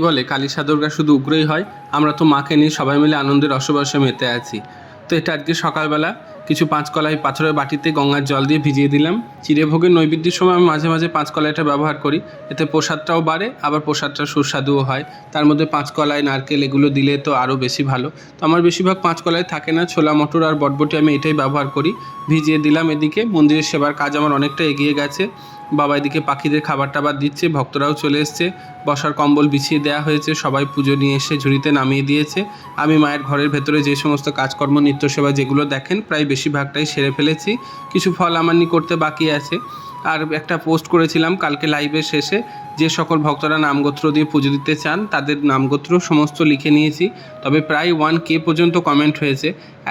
বলে কালীসা দুর্গা শুধু উগ্রই হয়, আমরা তো মাকে নিয়ে সবাই মিলে আনন্দের রসবসে মেতে আছি তো এটা আজকে সকালবেলা কিছু পাঁচকলাই পাথরের বাটিতে গঙ্গার জল দিয়ে ভিজিয়ে দিলাম। চিড়েভোগের নৈবেদ্যের সময় আমি মাঝে মাঝে পাঁচকলাইটা ব্যবহার করি। এতে প্রসাদটাও বাড়ে, আবার প্রসাদটা সুস্বাদুও হয়। তার মধ্যে পাঁচকলাই নারকেল এগুলো দিলে তো আরও বেশি ভালো। তো আমার বেশিরভাগ পাঁচকলাই থাকে না, ছোলা, মটর আর বটবটি আমি এটাই ব্যবহার করি। ভিজিয়ে দিলাম এদিকে, মন্দিরের সেবার কাজ আমার অনেকটা এগিয়ে গেছে। বাবা এদিকে পাখিদের খাবার টাবার দিচ্ছে, ভক্তরাও চলে এসছে। বসার কম্বল বিছিয়ে দেওয়া হয়েছে, সবাই পুজো নিয়ে এসে ঝুড়িতে নামিয়ে দিয়েছে। আমি মায়ের ঘরের ভেতরে যে সমস্ত কাজকর্ম, নিত্যসেবা যেগুলো দেখেন, প্রায় বেশিরভাগটাই সেরে ফেলেছি। কিছু ফল আমার আমানি করতে বাকি আছে। আর একটা পোস্ট করেছিলাম কালকে লাইভের শেষে। যে সকল ভক্তরা নামগোত্র দিয়ে পুজো দিতে চান, তাদের নামগোত্র সমস্ত লিখে নিয়েছি। তবে প্রায় ওয়ান কে পর্যন্ত কমেন্ট হয়েছে।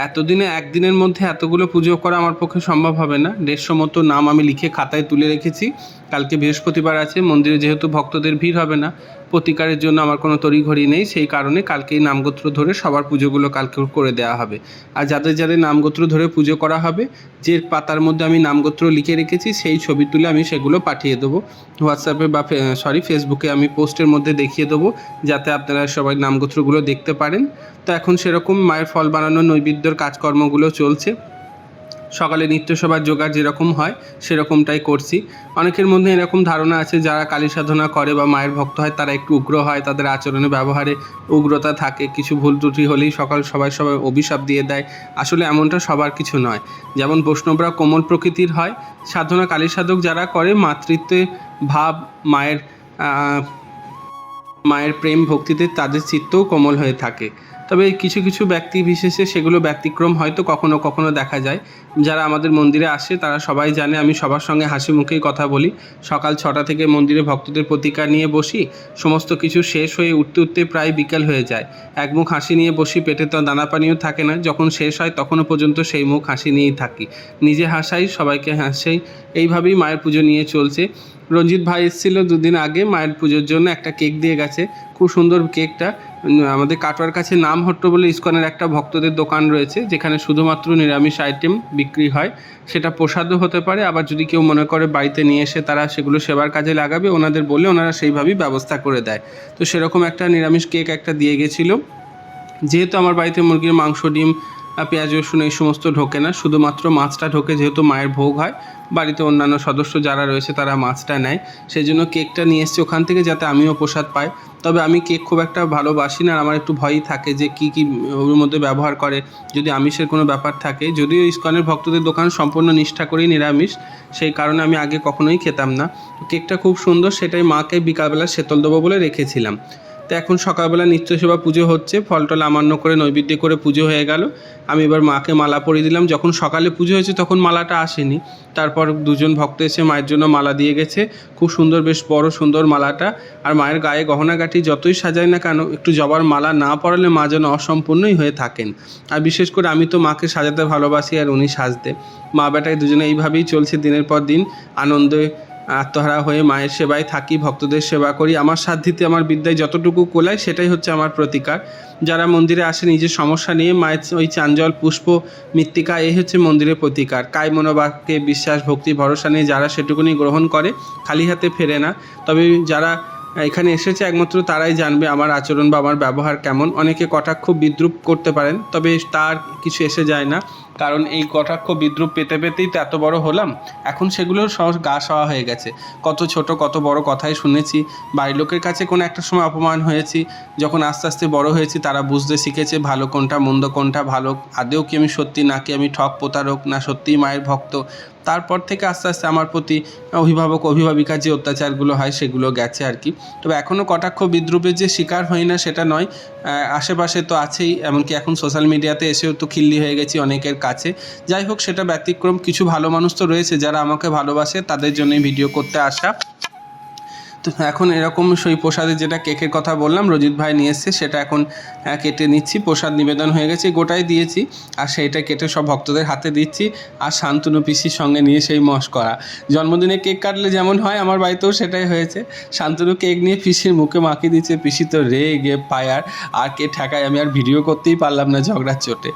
এতদিনে একদিনের মধ্যে এতগুলো পুজো করা আমার পক্ষে সম্ভব হবে না। দেড়শো মতো নাম আমি লিখে খাতায় তুলে রেখেছি। কালকে বৃহস্পতিবার আছে, মন্দিরে যেহেতু ভক্তদের ভিড় হবে না, প্রতিকারের জন্য আমার কোনো তড়িঘড়ি নেই। সেই কারণে কালকে এই নামগোত্র ধরে সবার পুজোগুলো কালকে করে দেওয়া হবে। আর যাদের যাদের নামগোত্র ধরে পুজো করা হবে, যে পাতার মধ্যে আমি নামগোত্র লিখে রেখেছি, সেই ছবি তুলে আমি সেগুলো পাঠিয়ে দেবো। হোয়াটসঅ্যাপে বা সরি ফেসবুকে আমি পোস্টের মধ্যে দেখিয়ে দেবো, যাতে আপনারা সবাই নামগোত্রগুলো দেখতে পারেন। তো এখন সেরকম মায়ের ফল বানানোর নৈবেদ্যর কাজকর্মগুলো চলছে। সকালে নিত্যসভার জোগাড় যেরকম হয়, সেরকমটাই করছি। অনেকের মধ্যে এরকম ধারণা আছে, যারা কালী সাধনা করে বা মায়ের ভক্ত হয়, তারা একটু উগ্র হয়, তাদের আচরণে ব্যবহারে উগ্রতা থাকে। কিছু ভুল ত্রুটি হলেই সকাল সবাই সবাই অভিশাপ দিয়ে দেয়। আসলে এমনটা সবার কিছু নয়। যেমন বৈষ্ণবরা কোমল প্রকৃতির হয়। সাধনা কালী সাধক যারা করে, মাতৃত্বে ভাব, মায়ের মায়ের প্রেম ভক্তিতে তাদের চিত্তও কোমল হয়ে থাকে। তবে কিছু কিছু ব্যক্তি বিশেষে সেগুলো ব্যতিক্রম হয়তো কখনো কখনো দেখা যায়। যারা আমাদের মন্দিরে আসে, তারা সবাই জানে, আমি সবার সঙ্গে হাসি মুখেই কথা বলি। সকাল ছটা থেকে মন্দিরে ভক্তদের প্রতিকার নিয়ে বসি। সমস্ত কিছু শেষ হয়ে উঠতে উঠতে প্রায় বিকাল হয়ে যায়। এক মুখ হাসি নিয়ে বসি, পেটে তো দানা পানিও থাকে না। যখন শেষ হয়, তখনও পর্যন্ত সেই মুখ হাসি নিয়েই থাকি। নিজে হাসাই, সবাইকে হাসাই। এইভাবেই মায়ের পুজো নিয়ে চলছে। রঞ্জিত ভাই এসেছিল দুদিন আগে মায়ের পুজোর জন্য, একটা কেক দিয়ে গেছে। খুব সুন্দর কেকটা। আমাদের কাটোয়ার কাছে নাম হট্ট বলে ইস্কনের একটা ভক্তদের দোকান রয়েছে, যেখানে শুধুমাত্র নিরামিষ আইটেম বিক্রি হয়। সেটা প্রসাদও হতে পারে, আবার যদি কেউ মনে করে বাড়িতে নিয়ে এসে তারা সেগুলো সেবার কাজে লাগাবে, ওনাদের বলে ওনারা সেইভাবেই ব্যবস্থা করে দেয়। তো সেরকম একটা নিরামিষ কেক একটা দিয়ে গেছিল। যেহেতু আমার বাড়িতে মুরগির মাংস, ডিম পেঁয়াজ, রসুন এই সমস্ত ঢোকে না, শুধুমাত্র মাছটা ঢোকে যেহেতু মায়ের ভোগ হয় বাড়িতে অন্যান্য সদস্য যারা রয়েছে তারা মাছটা নেয়। সেই জন্য কেকটা নিয়ে এসেছি ওখান থেকে যাতে আমিও প্রসাদ পাই। তবে আমি কেক খুব একটা ভালোবাসি না আমার একটু ভয়ই থাকে যে কী কী ওর মধ্যে ব্যবহার করে। যদি আমিষের কোনো ব্যাপার থাকে, যদিও ইস্কনের ভক্তদের দোকান সম্পূর্ণ নিষ্ঠা করেই নিরামিষ, সেই কারণে আমি আগে কখনোই খেতাম না। কেকটা খুব সুন্দর, সেটাই মাকে বিকালবেলা শেতল দেবো বলে রেখেছিলাম। তো এখন সকালবেলা নিত্যসেবা পুজো হচ্ছে ফল টল আমান্য করে নৈবেদ্য করে পুজো হয়ে গেল। আমি এবার মাকে মালা পরিয়ে দিলাম। যখন সকালে পুজো হয়েছে তখন মালাটা আসেনি। তারপর দুজন ভক্ত এসে মায়ের জন্য মালা দিয়ে গেছে। খুব সুন্দর, বেশ বড় সুন্দর মালাটা। আর মায়ের গায়ে গহনাগাঠি যতই সাজায় না কেন, একটু জবার মালা না পরালে মা যেন অসম্পূর্ণই হয়ে থাকেন। আর বিশেষ করে আমি তো মাকে সাজাতে ভালোবাসি আর উনি সাজতে। মা বেটায় দুজনে এইভাবেই চলছে দিনের পর দিন। আনন্দে আত্মহারা হয়ে মায়ের সেবায় থাকি, ভক্তদের সেবা করি। আমার সাধ্যিতে আমার বিদ্যায় যতটুকু কোলায়, সেটাই হচ্ছে আমার প্রতিকার। যারা মন্দিরে আসে, নিজের সমস্যা নিয়ে মায়ের ওই চাঞ্জল পুষ্প, মৃত্তিকা, এই হচ্ছে মন্দিরের প্রতিকার। কায় মনোবাক্যে বিশ্বাস, ভক্তি, ভরসা নিয়ে যারা সেটুকুনি গ্রহণ করে, খালি হাতে ফেরে না। তবে যারা এখানে এসেছে, একমাত্র তারাই জানবে আমার আচরণ বা আমার ব্যবহার কেমন। অনেকে কটাক্ষ, বিদ্রুপ করতে পারেন, তবে তার কিছু এসে যায় না। কারণ এই কটাক্ষ বিদ্রুপ পেতে পেতেই তো এত বড় হলাম। এখন সেগুলোর গা সওয়া হয়ে গেছে। কত ছোট, কত বড় কথাই শুনেছি। বাড়ির লোকের কাছে কোনো একটা সময় অপমান হয়েছি। যখন আস্তে আস্তে বড় হয়েছি, তারা বুঝতে শিখেছে ভালো কোনটা, মন্দ কোনটা, ভালো। আদেও কি আমি সত্যি নাকি আমি ঠক, প্রতারক, না সত্যিই মায়ের ভক্ত? তারপর থেকে আস্তে আস্তে আমার প্রতি অভিভাবক অভিভাবিকার যে অত্যাচারগুলো হয়, সেগুলো গেছে আর কি। তবে এখনও কটাক্ষ বিদ্রুপের যে শিকার হই না, সেটা নয়। আশেপাশে তো আছেই। এমনকি এখন সোশ্যাল মিডিয়াতে এসেও তো খিল্লি হয়ে গেছি অনেকের কাছে যাই হোক, সেটা ব্যতিক্রম। কিছু ভালো মানুষ তো রয়েছে যারা আমাকে ভালোবাসে, তাদের জন্যই ভিডিও করতে আসা। তো এখন এরকম সেই প্রসাদের যেটা কেকের কথা বললাম, রজিত ভাই নিয়ে এসছে, সেটা এখন কেটে নিচ্ছি। প্রসাদ নিবেদন হয়ে গেছে, গোটাই দিয়েছি। আর সেইটা কেটে সব ভক্তদের হাতে দিচ্ছি। আর শান্তনু পিসির সঙ্গে নিয়ে সেই মশ করা। জন্মদিনে কেক কাটলে যেমন হয়, আমার বাড়িতেও সেটাই হয়েছে। শান্তনু কেক নিয়ে পিসির মুখে মাখিয়ে দিচ্ছে পিসি তো রে গে পায়ার। আর কে ঠেকায় আমি আর ভিডিও করতেই পারলাম না ঝগড়ার চোটে।